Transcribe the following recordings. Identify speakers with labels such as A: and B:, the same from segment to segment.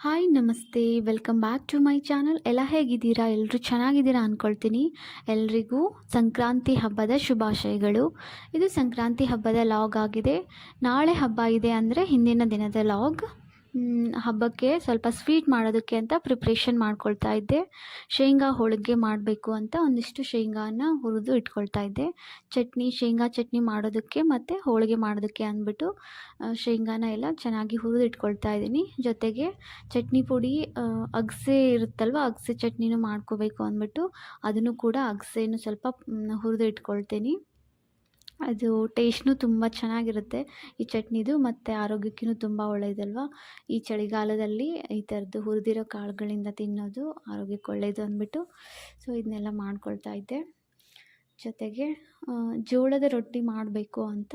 A: Hi namaste. Welcome back to my channel ಎಲ್ಲ ಹೇಗಿದ್ದೀರಾ? ಎಲ್ಲರೂ ಚೆನ್ನಾಗಿದ್ದೀರಾ ಅಂದ್ಕೊಳ್ತೀನಿ ಎಲ್ರಿಗೂ ಸಂಕ್ರಾಂತಿ ಹಬ್ಬದ ಶುಭಾಶಯಗಳು. ಇದು ಸಂಕ್ರಾಂತಿ ಹಬ್ಬದ ಲಾಗ್ ಆಗಿದೆ. ನಾಳೆ ಹಬ್ಬ ಇದೆ ಅಂದರೆ ಹಿಂದಿನ ದಿನದ ಲಾಗ್ ಹಬ್ಬಕ್ಕೆ ಸ್ವಲ್ಪ ಸ್ವೀಟ್ ಮಾಡೋದಕ್ಕೆ ಅಂತ ಪ್ರಿಪ್ರೇಷನ್ ಮಾಡ್ಕೊಳ್ತಾ ಇದ್ದೆ. ಶೇಂಗಾ ಹೋಳಿಗೆ ಮಾಡಬೇಕು ಅಂತ ಒಂದಿಷ್ಟು ಶೇಂಗಾನ ಹುರಿದು ಇಟ್ಕೊಳ್ತಾ ಇದ್ದೆ. ಚಟ್ನಿ, ಶೇಂಗಾ ಚಟ್ನಿ ಮಾಡೋದಕ್ಕೆ ಮತ್ತು ಹೋಳಿಗೆ ಮಾಡೋದಕ್ಕೆ ಅಂದ್ಬಿಟ್ಟು ಶೇಂಗಾನ ಎಲ್ಲ ಚೆನ್ನಾಗಿ ಹುರಿದು ಇಟ್ಕೊಳ್ತಾ ಇದ್ದೀನಿ. ಜೊತೆಗೆ ಚಟ್ನಿ ಪುಡಿ ಅಗಸೆ ಇರುತ್ತಲ್ವ, ಅಗಸೆ ಚಟ್ನಿನೂ ಮಾಡ್ಕೋಬೇಕು ಅಂದ್ಬಿಟ್ಟು, ಅದನ್ನು ಕೂಡ ಅಗಸೆನೂ ಸ್ವಲ್ಪ ಹುರಿದು ಇಟ್ಕೊಳ್ತೀನಿ. ಅದು ಟೇಸ್ಟ್ನು ತುಂಬ ಚೆನ್ನಾಗಿರುತ್ತೆ. ಈ ಚಟ್ನಿದು ಮತ್ತು ಆರೋಗ್ಯಕ್ಕೂ ತುಂಬ ಒಳ್ಳೆಯದಲ್ವ ಈ ಚಳಿಗಾಲದಲ್ಲಿ ಈ ಥರದ್ದು ಹುರಿದಿರೋ ಕಾಳುಗಳಿಂದ ತಿನ್ನೋದು ಆರೋಗ್ಯಕ್ಕೆ ಒಳ್ಳೆಯದು ಅಂದ್ಬಿಟ್ಟು. ಸೊ ಇದನ್ನೆಲ್ಲ ಮಾಡ್ಕೊಳ್ತಾ ಇದ್ದೆ. ಜೊತೆಗೆ ಜೋಳದ ರೊಟ್ಟಿ ಮಾಡಬೇಕು ಅಂತ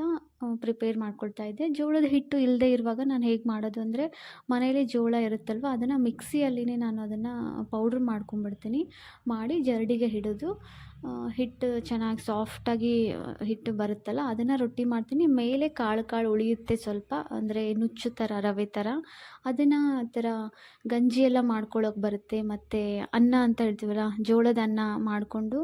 A: ಪ್ರಿಪೇರ್ ಮಾಡ್ಕೊಳ್ತಾ ಇದ್ದೆ. ಜೋಳದ ಹಿಟ್ಟು ಇಲ್ಲದೆ ಇರುವಾಗ ನಾನು ಹೇಗೆ ಮಾಡೋದು ಅಂದರೆ, ಮನೆಯಲ್ಲಿ ಜೋಳ ಇರುತ್ತಲ್ವ, ಅದನ್ನು ಮಿಕ್ಸಿಯಲ್ಲಿನೇ ನಾನು ಅದನ್ನು ಪೌಡ್ರ್ ಮಾಡ್ಕೊಂಬಿಡ್ತೀನಿ ಮಾಡಿ ಜರಡಿಗೆ ಹಿಡಿದು ಹಿಟ್ಟು ಚೆನ್ನಾಗಿ ಸಾಫ್ಟಾಗಿ ಹಿಟ್ಟು ಬರುತ್ತಲ್ಲ, ಅದನ್ನು ರೊಟ್ಟಿ ಮಾಡ್ತೀನಿ. ಮೇಲೆ ಕಾಳು ಕಾಳು ಉಳಿಯುತ್ತೆ ಸ್ವಲ್ಪ, ಅಂದರೆ ನುಚ್ಚು ಥರ ರವೆ ಥರ ಅದನ್ನು ಆ ಥರ ಗಂಜಿ ಎಲ್ಲ ಮಾಡ್ಕೊಳ್ಳೋಕೆ ಬರುತ್ತೆ. ಮತ್ತು ಅನ್ನ ಅಂತ ಹೇಳ್ತೀವಲ್ಲ, ಜೋಳದ ಅನ್ನ ಮಾಡಿಕೊಂಡು,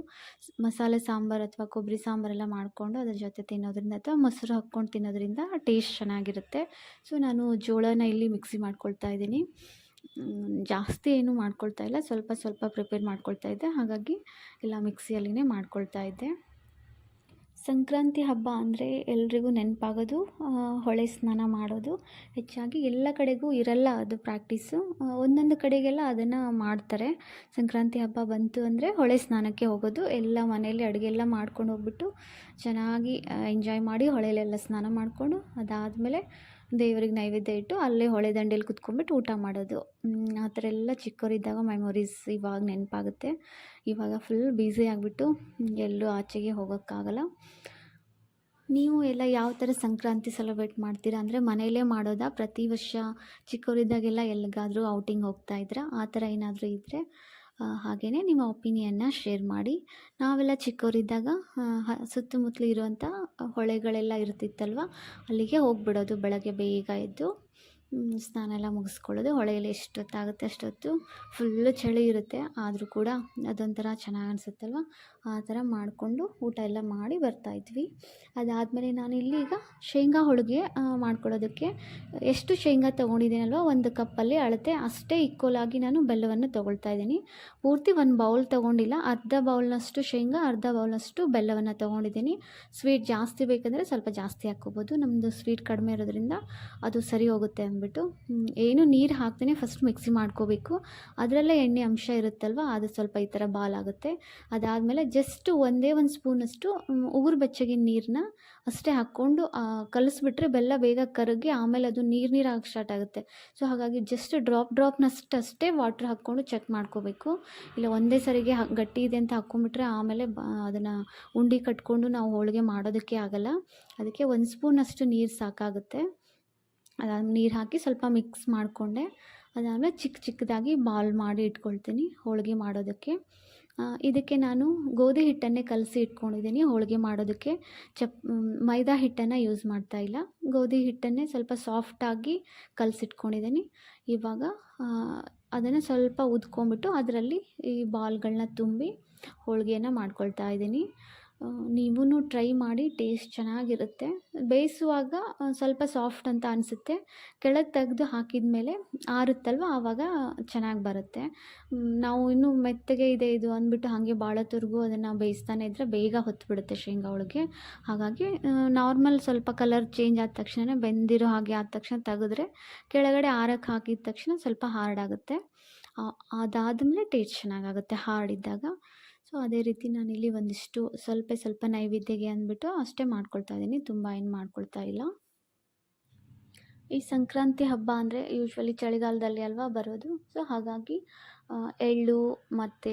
A: ಮಸಾಲೆ ಸಾಂಬಾರು ಅಥವಾ ಕೊಬ್ಬರಿ ಸಾಂಬಾರೆಲ್ಲ ಮಾಡಿಕೊಂಡು ಅದ್ರ ಜೊತೆ ತಿನ್ನೋದ್ರಿಂದ ಅಥವಾ ಮೊಸರು ಹಾಕ್ಕೊಂಡು ತಿನ್ನೋದ್ರಿಂದ ಟೇಸ್ಟ್ ಚೆನ್ನಾಗಿರುತ್ತೆ. ಸೊ ನಾನು ಜೋಳನ ಇಲ್ಲಿ ಮಿಕ್ಸಿ ಮಾಡ್ಕೊಳ್ತಾ ಇದ್ದೀನಿ. ಜಾಸ್ತಿ ಏನು ಮಾಡ್ಕೊಳ್ತಾ ಇಲ್ಲ. ಸ್ವಲ್ಪ ಸ್ವಲ್ಪ ಪ್ರಿಪೇರ್ ಮಾಡ್ಕೊಳ್ತಾ ಇದ್ದೆ. ಹಾಗಾಗಿ ಎಲ್ಲ ಮಿಕ್ಸಿಯಲ್ಲಿನೇ ಮಾಡ್ಕೊಳ್ತಾ ಇದ್ದೆ. ಸಂಕ್ರಾಂತಿ ಹಬ್ಬ ಅಂದರೆ ಎಲ್ರಿಗೂ ನೆನಪಾಗೋದು ಹೊಳೆ ಸ್ನಾನ ಮಾಡೋದು. ಹೆಚ್ಚಾಗಿ ಎಲ್ಲ ಕಡೆಗೂ ಇರಲ್ಲ ಅದು ಪ್ರಾಕ್ಟೀಸು ಒಂದೊಂದು ಕಡೆಗೆಲ್ಲ ಅದನ್ನು ಮಾಡ್ತಾರೆ. ಸಂಕ್ರಾಂತಿ ಹಬ್ಬ ಬಂತು ಅಂದರೆ ಹೊಳೆ ಸ್ನಾನಕ್ಕೆ ಹೋಗೋದು. ಎಲ್ಲ ಮನೆಯಲ್ಲಿ ಅಡುಗೆ ಎಲ್ಲ ಮಾಡ್ಕೊಂಡು ಹೋಗ್ಬಿಟ್ಟು ಚೆನ್ನಾಗಿ ಎಂಜಾಯ್ ಮಾಡಿ ಹೊಳೆಯಲ್ಲೆಲ್ಲ ಸ್ನಾನ ಮಾಡಿಕೊಂಡು ಅದಾದಮೇಲೆ ದೇವ್ರಿಗೆ ನೈವೇದ್ಯ ಇಟ್ಟು ಅಲ್ಲೇ ಹೊಳೆ ದಂಡೆಯಲ್ಲಿ ಕುತ್ಕೊಂಡ್ಬಿಟ್ಟು ಊಟ ಮಾಡೋದು. ಆ ಥರ ಎಲ್ಲ ಚಿಕ್ಕವರಿದ್ದಾಗ ಮೆಮೊರೀಸ್ ಇವಾಗ ನೆನಪಾಗುತ್ತೆ. ಇವಾಗ ಫುಲ್ ಬ್ಯುಸಿ ಆಗಿಬಿಟ್ಟು ಎಲ್ಲೂ ಆಚೆಗೆ ಹೋಗೋಕ್ಕಾಗಲ್ಲ. ನೀವು ಎಲ್ಲ ಯಾವ ಥರ ಸಂಕ್ರಾಂತಿ ಸೆಲೆಬ್ರೇಟ್ ಮಾಡ್ತೀರಾ ಅಂದರೆ ಮನೆಯಲ್ಲೇ ಮಾಡೋದಾ? ಪ್ರತಿ ವರ್ಷ ಚಿಕ್ಕವರಿದ್ದಾಗೆಲ್ಲ ಎಲ್ಲಿಗಾದರೂ ಔಟಿಂಗ್ ಹೋಗ್ತಾ ಇದ್ರಾ? ಆ ಥರ ಏನಾದರೂ ಇದ್ದರೆ ಹಾಗೆಯೇ ನಿಮ್ಮ ಒಪಿನಿಯನ್ನ ಶೇರ್ ಮಾಡಿ. ನಾವೆಲ್ಲ ಚಿಕ್ಕವರಿದ್ದಾಗ ಸುತ್ತಮುತ್ತಲು ಇರುವಂಥ ಹೊಳೆಗಳೆಲ್ಲ ಇರ್ತಿತ್ತಲ್ವ, ಅಲ್ಲಿಗೆ ಹೋಗ್ಬಿಡೋದು ಬೆಳಗ್ಗೆ ಬೇಗ ಎದ್ದು. ಸ್ನಾನ ಎಲ್ಲ ಮುಗಿಸ್ಕೊಳ್ಳೋದು. ಹೊಳೆಯಲ್ಲಿ ಎಷ್ಟೊತ್ತಾಗುತ್ತೆ ಅಷ್ಟೊತ್ತು ಫುಲ್ಲು ಚಳಿ ಇರುತ್ತೆ. ಆದರೂ ಕೂಡ ಅದೊಂಥರ ಚೆನ್ನಾಗಿ ಅನಿಸುತ್ತಲ್ವ? ಆ ಥರ ಮಾಡಿಕೊಂಡು ಊಟ ಎಲ್ಲ ಮಾಡಿ ಬರ್ತಾಯಿದ್ವಿ ಅದಾದಮೇಲೆ ನಾನು ಇಲ್ಲಿ ಈಗ ಶೇಂಗಾ ಹೋಳಿಗೆ ಮಾಡ್ಕೊಳ್ಳೋದಕ್ಕೆ ಎಷ್ಟು ಶೇಂಗಾ ತೊಗೊಂಡಿದ್ದೀನಲ್ವ? ಒಂದು ಕಪ್ಪಲ್ಲಿ ಅಳತೆ ಅಷ್ಟೇ ಈಕ್ವಲಾಗಿ ನಾನು ಬೆಲ್ಲವನ್ನು ತೊಗೊಳ್ತಾ ಇದ್ದೀನಿ. ಪೂರ್ತಿ ಒಂದು ಬೌಲ್ ತೊಗೊಂಡಿಲ್ಲ. ಅರ್ಧ ಬೌಲ್ನಷ್ಟು ಶೇಂಗಾ, ಅರ್ಧ ಬೌಲ್ನಷ್ಟು ಬೆಲ್ಲವನ್ನು ತೊಗೊಂಡಿದ್ದೀನಿ. ಸ್ವೀಟ್ ಜಾಸ್ತಿ ಬೇಕಂದರೆ ಸ್ವಲ್ಪ ಜಾಸ್ತಿ ಹಾಕ್ಕೋಬೋದು. ನಮ್ಮದು ಸ್ವೀಟ್ ಕಡಿಮೆ ಇರೋದ್ರಿಂದ ಅದು ಸರಿ ಹೋಗುತ್ತೆ ಅಂದ್ಬಿಟ್ಟು ಏನು ನೀರು ಹಾಕ್ತೇನೆ ಫಸ್ಟ್ ಮಿಕ್ಸಿ ಮಾಡ್ಕೋಬೇಕು. ಅದರಲ್ಲೇ ಎಣ್ಣೆ ಅಂಶ ಇರುತ್ತಲ್ವ, ಅದು ಸ್ವಲ್ಪ ಈ ಥರ ಬಾಲ್ ಆಗುತ್ತೆ. ಅದಾದಮೇಲೆ ಜಸ್ಟ್ ಒಂದೇ ಒಂದು ಸ್ಪೂನಷ್ಟು ಉಗುರು ಬೆಚ್ಚಗಿನ ನೀರನ್ನ ಅಷ್ಟೇ ಹಾಕ್ಕೊಂಡು ಕಲಸಿಬಿಟ್ರೆ ಬೆಲ್ಲ ಬೇಗ ಕರಗಿ ಆಮೇಲೆ ಅದು ನೀರು ನೀರು ಹಾಕಿ ಸ್ಟಾರ್ಟ್ ಆಗುತ್ತೆ. ಸೊ ಹಾಗಾಗಿ ಜಸ್ಟ್ ಡ್ರಾಪ್ ಡ್ರಾಪ್ನಷ್ಟು ಅಷ್ಟೇ ವಾಟ್ರ್ ಹಾಕ್ಕೊಂಡು ಚೆಕ್ ಮಾಡ್ಕೋಬೇಕು. ಇಲ್ಲ, ಒಂದೇ ಸರಿಗೆ ಗಟ್ಟಿ ಇದೆ ಅಂತ ಹಾಕ್ಕೊಂಬಿಟ್ರೆ ಆಮೇಲೆ ಅದನ್ನು ಉಂಡಿ ಕಟ್ಕೊಂಡು ನಾವು ಹೋಳಿಗೆ ಮಾಡೋದಕ್ಕೆ ಆಗಲ್ಲ. ಅದಕ್ಕೆ ಒಂದು ಸ್ಪೂನಷ್ಟು ನೀರು ಸಾಕಾಗುತ್ತೆ. ಅದಾದ ನೀರು ಹಾಕಿ ಸ್ವಲ್ಪ ಮಿಕ್ಸ್ ಮಾಡಿಕೊಂಡೆ. ಅದಾದಮೇಲೆ ಚಿಕ್ಕ ಚಿಕ್ಕದಾಗಿ ಬಾಲ್ ಮಾಡಿ ಇಟ್ಕೊಳ್ತೀನಿ ಹೋಳಿಗೆ ಮಾಡೋದಕ್ಕೆ. ಇದಕ್ಕೆ ನಾನು ಗೋಧಿ ಹಿಟ್ಟನ್ನೇ ಕಲಸಿ ಇಟ್ಕೊಂಡಿದ್ದೀನಿ ಹೋಳಿಗೆ ಮಾಡೋದಕ್ಕೆ. ಚಪ್ ಮೈದಾ ಹಿಟ್ಟನ್ನು ಯೂಸ್ ಮಾಡ್ತಾ ಇಲ್ಲ. ಗೋಧಿ ಹಿಟ್ಟನ್ನೇ ಸ್ವಲ್ಪ ಸಾಫ್ಟಾಗಿ ಕಲಸಿಟ್ಕೊಂಡಿದ್ದೀನಿ ಇವಾಗ ಅದನ್ನು ಸ್ವಲ್ಪ ಉದ್ಕೊಂಬಿಟ್ಟು ಅದರಲ್ಲಿ ಈ ಬಾಲ್ಗಳನ್ನ ತುಂಬಿ ಹೋಳಿಗೆಯನ್ನು ಮಾಡ್ಕೊಳ್ತಾ ಇದ್ದೀನಿ. ನೀವೂ ಟ್ರೈ ಮಾಡಿ ಟೇಸ್ಟ್ ಚೆನ್ನಾಗಿರುತ್ತೆ. ಬೇಯಿಸುವಾಗ ಸ್ವಲ್ಪ ಸಾಫ್ಟ್ ಅಂತ ಅನಿಸುತ್ತೆ. ಕೆಳಗೆ ತೆಗೆದು ಹಾಕಿದ ಮೇಲೆ ಆರುತ್ತಲ್ವ? ಆವಾಗ ಚೆನ್ನಾಗಿ ಬರುತ್ತೆ. ನಾವು ಇನ್ನೂ ಮೆತ್ತಗೆ ಇದೆ ಇದು ಅಂದ್ಬಿಟ್ಟು ಹಾಗೆ ಭಾಳೊತ್ತವರೆಗೂ ಅದನ್ನು ಬೇಯಿಸ್ತಾನೆ ಇದ್ದರೆ ಬೇಗ ಹೊತ್ಬಿಡುತ್ತೆ ಶೇಂಗಾ ಒಳಗೆ ಹಾಗಾಗಿ ನಾರ್ಮಲ್ ಸ್ವಲ್ಪ ಕಲರ್ ಚೇಂಜ್ ಆದ ತಕ್ಷಣ ಬೆಂದಿರೋ ಹಾಗೆ ಆದ ತಕ್ಷಣ ತೆಗೆದ್ರೆ ಕೆಳಗಡೆ ಆರಕ್ಕೆ ಹಾಕಿದ ತಕ್ಷಣ ಸ್ವಲ್ಪ ಹಾರ್ಡ್ ಆಗುತ್ತೆ. ಅದಾದಮೇಲೆ ಟೇಸ್ಟ್ ಚೆನ್ನಾಗಾಗುತ್ತೆ ಹಾರ್ಡ್ ಇದ್ದಾಗ. ಸೊ, ಅದೇ ರೀತಿ ನಾನಿಲ್ಲಿ ಒಂದಿಷ್ಟು ಸ್ವಲ್ಪ ಸ್ವಲ್ಪ ನೈವೇದ್ಯಗೆ ಅಂದ್ಬಿಟ್ಟು ಅಷ್ಟೇ ಮಾಡ್ಕೊಳ್ತಾ ಇದ್ದೀನಿ. ತುಂಬ ಏನು ಮಾಡ್ಕೊಳ್ತಾ ಇಲ್ಲ. ಈ ಸಂಕ್ರಾಂತಿ ಹಬ್ಬ ಅಂದರೆ ಯೂಶ್ವಲಿ ಚಳಿಗಾಲದಲ್ಲಿ ಅಲ್ವಾ ಬರೋದು. ಸೊ ಹಾಗಾಗಿ ಎಳ್ಳು ಮತ್ತು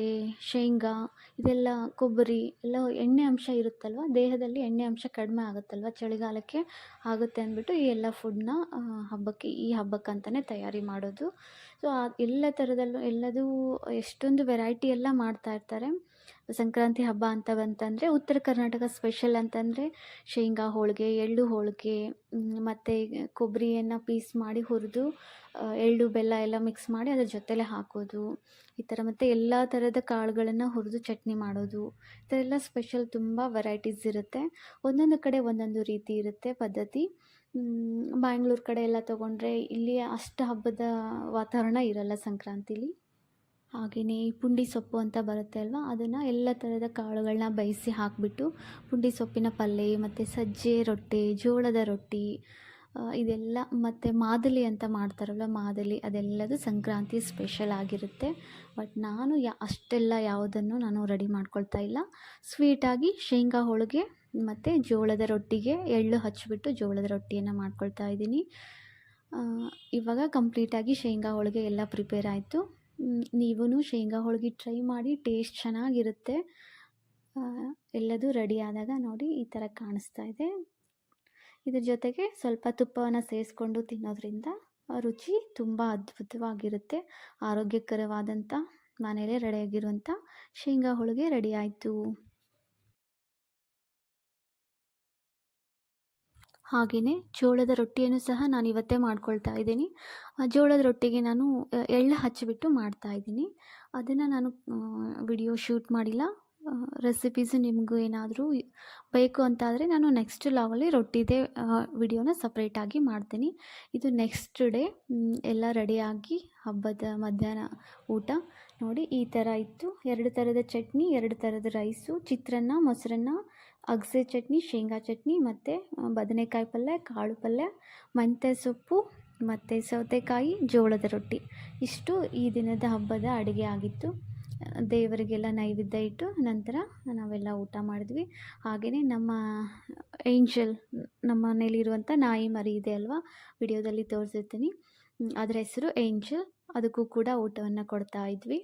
A: ಶೇಂಗಾ, ಇದೆಲ್ಲ ಕೊಬ್ಬರಿ, ಎಲ್ಲ ಎಣ್ಣೆ ಅಂಶ ಇರುತ್ತಲ್ವ? ದೇಹದಲ್ಲಿ ಎಣ್ಣೆ ಅಂಶ ಕಡಿಮೆ ಆಗುತ್ತಲ್ವ? ಚಳಿಗಾಲಕ್ಕೆ ಆಗುತ್ತೆ ಅಂದ್ಬಿಟ್ಟು ಈ ಎಲ್ಲ ಫುಡ್ನ ಹಬ್ಬಕ್ಕೆ, ಈ ಹಬ್ಬಕ್ಕಂತಲೇ ತಯಾರಿ ಮಾಡೋದು. ಸೊ ಎಲ್ಲ ಥರದಲ್ಲೂ ಎಲ್ಲದೂ ಎಷ್ಟೊಂದು ವೆರೈಟಿ ಎಲ್ಲ ಮಾಡ್ತಾ ಇರ್ತಾರೆ. ಸಂಕ್ರಾಂತಿ ಹಬ್ಬ ಅಂತ ಬಂತಂದರೆ ಉತ್ತರ ಕರ್ನಾಟಕ ಸ್ಪೆಷಲ್ ಅಂತಂದರೆ ಶೇಂಗಾ ಹೋಳಿಗೆ, ಎಳ್ಳು ಹೋಳಿಗೆ ಮತ್ತು ಕೊಬ್ಬರಿಯನ್ನು ಪೀಸ್ ಮಾಡಿ ಹುರಿದು ಎಳ್ಳು, ಬೆಲ್ಲ ಎಲ್ಲ ಮಿಕ್ಸ್ ಮಾಡಿ ಅದ್ರ ಜೊತೆಲೆ ಹಾಕೋದು. ಈ ಥರ ಮತ್ತು ಎಲ್ಲ ಥರದ ಕಾಳುಗಳನ್ನು ಹುರಿದು ಚಟ್ನಿ ಮಾಡೋದು. ಈ ಥರ ಎಲ್ಲ ಸ್ಪೆಷಲ್ ತುಂಬ ವೆರೈಟೀಸ್ ಇರುತ್ತೆ. ಒಂದೊಂದು ಕಡೆ ಒಂದೊಂದು ರೀತಿ ಇರುತ್ತೆ ಪದ್ಧತಿ. ಬ್ಯಾಂಗ್ಳೂರು ಕಡೆ ಎಲ್ಲ ತೊಗೊಂಡ್ರೆ ಇಲ್ಲಿ ಅಷ್ಟು ಹಬ್ಬದ ವಾತಾವರಣ ಇರಲ್ಲ ಸಂಕ್ರಾಂತಿಲಿ. ಹಾಗೆಯೇ ಪುಂಡಿ ಸೊಪ್ಪು ಅಂತ ಬರುತ್ತೆ ಅಲ್ವಾ? ಅದನ್ನು ಎಲ್ಲ ಥರದ ಕಾಳುಗಳನ್ನ ಬೇಯಿಸಿ ಹಾಕಿಬಿಟ್ಟು ಪುಂಡಿ ಸೊಪ್ಪಿನ ಪಲ್ಯ ಮತ್ತು ಸಜ್ಜೆ ರೊಟ್ಟಿ, ಜೋಳದ ರೊಟ್ಟಿ ಇದೆಲ್ಲ ಮತ್ತು ಮಾದಲಿ ಅಂತ ಮಾಡ್ತಾರಲ್ಲ, ಮಾದಲಿ ಅದೆಲ್ಲದು ಸಂಕ್ರಾಂತಿ ಸ್ಪೆಷಲ್ ಆಗಿರುತ್ತೆ. ಬಟ್ ನಾನು ಯಾ, ಅಷ್ಟೆಲ್ಲ ಯಾವುದನ್ನು ನಾನು ರೆಡಿ ಮಾಡ್ಕೊಳ್ತಾ ಇಲ್ಲ. ಸ್ವೀಟಾಗಿ ಶೇಂಗಾ ಹೋಳಿಗೆ, ಮತ್ತು ಜೋಳದ ರೊಟ್ಟಿಗೆ ಎಳ್ಳು ಹಚ್ಚಿಬಿಟ್ಟು ಜೋಳದ ರೊಟ್ಟಿಯನ್ನು ಮಾಡ್ಕೊಳ್ತಾ ಇದ್ದೀನಿ. ಇವಾಗ ಕಂಪ್ಲೀಟಾಗಿ ಶೇಂಗಾ ಹೋಳಿಗೆ ಎಲ್ಲ ಪ್ರಿಪೇರ್ ಆಯಿತು. ನೀವೂ ಶೇಂಗಾ ಹೋಳಿಗೆ ಟ್ರೈ ಮಾಡಿ ಟೇಸ್ಟ್ ಚೆನ್ನಾಗಿರುತ್ತೆ. ಎಲ್ಲದೂ ರೆಡಿ ಆದಾಗ ನೋಡಿ ಈ ಥರ ಕಾಣಿಸ್ತಾ ಇದೆ. ಇದ್ರ ಜೊತೆಗೆ ಸ್ವಲ್ಪ ತುಪ್ಪವನ್ನು ಸೇರಿಸ್ಕೊಂಡು ತಿನ್ನೋದ್ರಿಂದ ರುಚಿ ತುಂಬ ಅದ್ಭುತವಾಗಿರುತ್ತೆ. ಆರೋಗ್ಯಕರವಾದಂಥ ಮನೆಯಲ್ಲೇ ರೆಡಿಯಾಗಿರುವಂಥ ಶೇಂಗಾ ಹೋಳಿಗೆ ರೆಡಿ ಆಯಿತು. ಹಾಗೆಯೇ ಜೋಳದ ರೊಟ್ಟಿಯನ್ನು ಸಹ ನಾನು ಇವತ್ತೇ ಮಾಡ್ಕೊಳ್ತಾ ಇದ್ದೀನಿ. ಜೋಳದ ರೊಟ್ಟಿಗೆ ನಾನು ಎಳ್ಳು ಹಚ್ಚಿಬಿಟ್ಟು ಮಾಡ್ತಾ ಇದ್ದೀನಿ. ಅದನ್ನು ನಾನು ವಿಡಿಯೋ ಶೂಟ್ ಮಾಡಿಲ್ಲ. ರೆಸಿಪೀಸು ನಿಮಗೂ ಏನಾದರೂ ಬೇಕು ಅಂತಾದರೆ ನಾನು ನೆಕ್ಸ್ಟ್ ಲಾವಲ್ಲಿ ರೊಟ್ಟಿದೇ ವಿಡಿಯೋನ ಸಪ್ರೇಟಾಗಿ ಮಾಡ್ತೀನಿ. ಇದು ನೆಕ್ಸ್ಟ್ ಡೇ ಎಲ್ಲ ರೆಡಿಯಾಗಿ ಹಬ್ಬದ ಮಧ್ಯಾಹ್ನ ಊಟ. ನೋಡಿ, ಈ ಥರ ಇತ್ತು. ಎರಡು ಥರದ ಚಟ್ನಿ, ಎರಡು ಥರದ ರೈಸು, ಚಿತ್ರಾನ್ನ, ಮೊಸರನ್ನ, ಅಗಸೆ ಚಟ್ನಿ, ಶೇಂಗಾ ಚಟ್ನಿ, ಮತ್ತು ಬದನೆಕಾಯಿ ಪಲ್ಯ, ಕಾಳು ಪಲ್ಯ, ಮೆಂತ್ಯ ಸೊಪ್ಪು, ಮತ್ತು ಸೌತೆಕಾಯಿ, ಜೋಳದ ರೊಟ್ಟಿ. ಇಷ್ಟು ಈ ದಿನದ ಹಬ್ಬದ ಅಡುಗೆ ಆಗಿತ್ತು. ದೇವರಿಗೆಲ್ಲ ನೈವೇದ್ಯ ಇಟ್ಟು ನಂತರ ನಾವೆಲ್ಲ ಊಟ ಮಾಡಿದ್ವಿ. ಹಾಗೆಯೇ ನಮ್ಮ ಏಂಜಲ್, ನಮ್ಮ ಮನೇಲಿರುವಂಥ ನಾಯಿ ಮರಿ ಇದೆ ಅಲ್ವಾ? ವಿಡಿಯೋದಲ್ಲಿ ತೋರಿಸಿರ್ತೀನಿ. ಅದರ ಹೆಸರು ಏಂಜಲ್. ಅದಕ್ಕೂ ಕೂಡ ಊಟವನ್ನು ಕೊಡ್ತಾ ಇದ್ವಿ.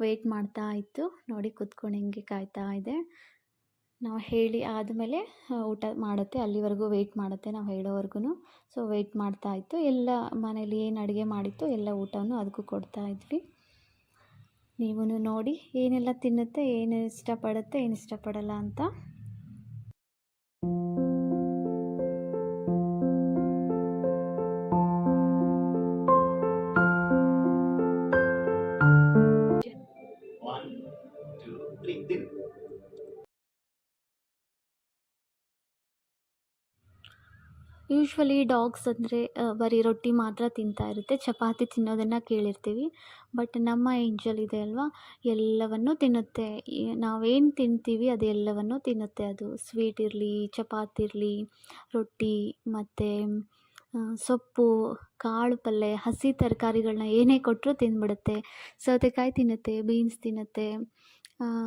A: ವೆಯ್ಟ್ ಮಾಡ್ತಾ ಇತ್ತು. ನೋಡಿ ಕುತ್ಕೊಂಡು ಹೆಂಗೆ ಕಾಯ್ತಾ ಇದೆ. ನಾವು ಹೇಳಿ ಆದಮೇಲೆ ಊಟ ಮಾಡುತ್ತೆ. ಅಲ್ಲಿವರೆಗೂ ವೆಯ್ಟ್ ಮಾಡುತ್ತೆ ನಾವು ಹೇಳೋವರೆಗೂ ಸೊ ವೆಯ್ಟ್ ಮಾಡ್ತಾ ಇತ್ತು. ಎಲ್ಲ ಮನೇಲಿ ಏನು ಅಡುಗೆ ಮಾಡಿತ್ತು ಎಲ್ಲ ಊಟವನ್ನು ಅದಕ್ಕೂ ಕೊಡ್ತಾ ಇದ್ವಿ. ನೀವು ನೋಡಿ, ಏನೆಲ್ಲ ತಿನ್ನುತ್ತೆ, ಏನು ಇಷ್ಟಪಡುತ್ತೆ, ಏನು ಇಷ್ಟಪಡಲ್ಲ ಅಂತ. ಯೂಶ್ವಲಿ ಡಾಗ್ಸ್ ಅಂದರೆ ಬರೀ ರೊಟ್ಟಿ ಮಾತ್ರ ತಿಂತಾ ಇರುತ್ತೆ. ಚಪಾತಿ ತಿನ್ನೋದನ್ನು ಕೇಳಿರ್ತೀವಿ. ಬಟ್ ನಮ್ಮ ಏಂಜಲ್ ಇದೆ ಅಲ್ವಾ? ಎಲ್ಲವನ್ನೂ ತಿನ್ನುತ್ತೆ. ನಾವೇನು ತಿಂತೀವಿ ಅದೆಲ್ಲವನ್ನೂ ತಿನ್ನುತ್ತೆ. ಅದು ಸ್ವೀಟ್ ಇರಲಿ, ಚಪಾತಿ ಇರಲಿ, ರೊಟ್ಟಿ, ಮತ್ತು ಸೊಪ್ಪು, ಕಾಳು ಪಲ್ಯ ಹಸಿ ತರಕಾರಿಗಳನ್ನ ಏನೇ ಕೊಟ್ಟರೂ ತಿಂದ್ಬಿಡುತ್ತೆ ಸೌತೆಕಾಯಿ ತಿನ್ನುತ್ತೆ ಬೀನ್ಸ್ ತಿನ್ನುತ್ತೆ.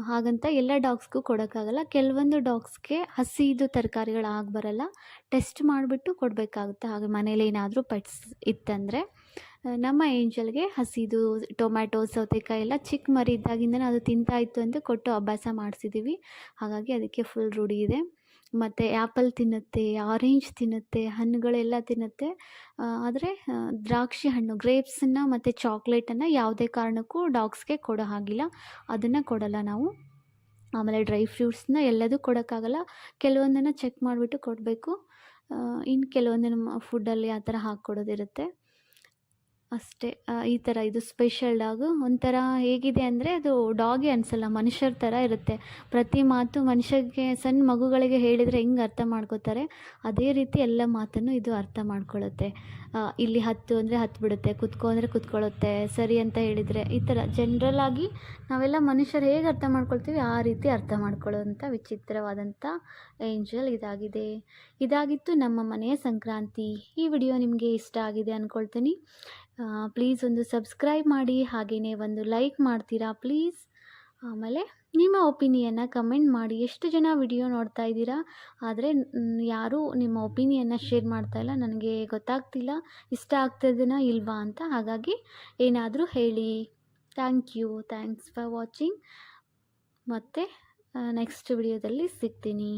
A: ಹಾಗಂತ ಎಲ್ಲ ಡಾಗ್ಸ್ಗೂ ಕೊಡೋಕ್ಕಾಗಲ್ಲ. ಕೆಲವೊಂದು ಡಾಗ್ಸ್ಗೆ ಹಸಿದು ತರಕಾರಿಗಳು ಆಗಿ ಬರಲ್ಲ. ಟೆಸ್ಟ್ ಮಾಡಿಬಿಟ್ಟು ಕೊಡಬೇಕಾಗುತ್ತೆ. ಹಾಗೆ ಮನೇಲಿ ಏನಾದರೂ ಪೆಟ್ಸ್ ಇತ್ತಂದರೆ ನಮ್ಮ ಏಂಜಲ್ಗೆ ಹಸಿದು, ಟೊಮ್ಯಾಟೊ, ಸೌತೆಕಾಯಿ ಎಲ್ಲ ಚಿಕ್ಕ ಮರಿ ಇದ್ದಾಗಿಂದನೇ ಅದು ತಿಂತಾಯಿತ್ತು ಅಂತ ಕೊಟ್ಟು ಅಭ್ಯಾಸ ಮಾಡಿಸಿದ್ದೀವಿ ಹಾಗಾಗಿ ಅದಕ್ಕೆ ಫುಲ್ ರೂಢಿ ಇದೆ. ಮತ್ತು ಆ್ಯಪಲ್ ತಿನ್ನುತ್ತೆ ಆರೆಂಜ್ ತಿನ್ನುತ್ತೆ, ಹಣ್ಣುಗಳೆಲ್ಲ ತಿನ್ನುತ್ತೆ. ಆದರೆ ದ್ರಾಕ್ಷಿ ಹಣ್ಣು ಗ್ರೇಪ್ಸನ್ನು ಮತ್ತು ಚಾಕ್ಲೇಟನ್ನು ಯಾವುದೇ ಕಾರಣಕ್ಕೂ ಡಾಗ್ಸ್ಗೆ ಕೊಡೋ ಹಾಗಿಲ್ಲ. ಅದನ್ನು ಕೊಡಲ್ಲ ನಾವು. ಆಮೇಲೆ ಡ್ರೈ ಫ್ರೂಟ್ಸ್ನ ಎಲ್ಲದೂ ಕೊಡೋಕ್ಕಾಗಲ್ಲ. ಕೆಲವೊಂದನ್ನು ಚೆಕ್ ಮಾಡಿಬಿಟ್ಟು ಕೊಡಬೇಕು. ಇನ್ನು ಕೆಲವೊಂದನ್ನು ಫುಡ್ಡಲ್ಲಿ ಆ ಥರ ಹಾಕ್ಕೊಡೋದಿರುತ್ತೆ. ಅಷ್ಟೇ. ಈ ಥರ ಇದು ಸ್ಪೆಷಲ್ ಡಾಗು. ಒಂಥರ ಹೇಗಿದೆ ಅಂದರೆ ಅದು ಡಾಗೇ ಅನಿಸಲ್ಲ, ಮನುಷ್ಯರ ಥರ ಇರುತ್ತೆ. ಪ್ರತಿ ಮಾತು ಮನುಷ್ಯಗೆ ಸಣ್ಣ ಮಗುಗಳಿಗೆ ಹೇಳಿದರೆ ಹೆಂಗೆ ಅರ್ಥ ಮಾಡ್ಕೋತಾರೆ? ಅದೇ ರೀತಿ ಎಲ್ಲ ಮಾತನ್ನು ಇದು ಅರ್ಥ ಮಾಡ್ಕೊಳ್ಳುತ್ತೆ ಇಲ್ಲಿ ಹತ್ತು ಅಂದರೆ ಹತ್ತು ಬಿಡುತ್ತೆ, ಕುತ್ಕೊ ಅಂದರೆ ಕುತ್ಕೊಳ್ಳುತ್ತೆ ಸರಿ ಅಂತ ಹೇಳಿದರೆ ಈ ಥರ ಜನ್ರಲ್ಲಾಗಿ ನಾವೆಲ್ಲ ಮನುಷ್ಯರು ಹೇಗೆ ಅರ್ಥ ಮಾಡ್ಕೊಳ್ತೀವಿ, ಆ ರೀತಿ ಅರ್ಥ ಮಾಡ್ಕೊಳ್ಳೋವಂಥ ವಿಚಿತ್ರವಾದಂಥ ಏಂಜಲ್ ಇದಾಗಿದೆ. ಇದಾಗಿತ್ತು ನಮ್ಮ ಮನೆಯ ಸಂಕ್ರಾಂತಿ. ಈ ವಿಡಿಯೋ ನಿಮಗೆ ಇಷ್ಟ ಆಗಿದೆ ಅಂದ್ಕೊಳ್ತೀನಿ ಪ್ಲೀಸ್ ಒಂದು ಸಬ್ಸ್ಕ್ರೈಬ್ ಮಾಡಿ ಹಾಗೆಯೇ ಒಂದು ಲೈಕ್ ಮಾಡ್ತೀರಾ ಪ್ಲೀಸ್ ಆಮೇಲೆ ನಿಮ್ಮ ಒಪಿನಿಯನ್ನ ಕಮೆಂಟ್ ಮಾಡಿ. ಎಷ್ಟು ಜನ ವಿಡಿಯೋ ನೋಡ್ತಾ ಇದ್ದೀರಾ? ಆದರೆ ಯಾರೂ ನಿಮ್ಮ ಒಪಿನಿಯನ್ನ ಶೇರ್ ಮಾಡ್ತಾ ಇಲ್ಲ. ನನಗೆ ಗೊತ್ತಾಗ್ತಿಲ್ಲ. ಇಷ್ಟ ಆಗ್ತದನಾ ಇಲ್ವಾ ಅಂತ. ಹಾಗಾಗಿ ಏನಾದರೂ ಹೇಳಿ. Thank you thanks for watching ಮತ್ತು ನೆಕ್ಸ್ಟ್ ವಿಡಿಯೋದಲ್ಲಿ ಸಿಗ್ತೀನಿ.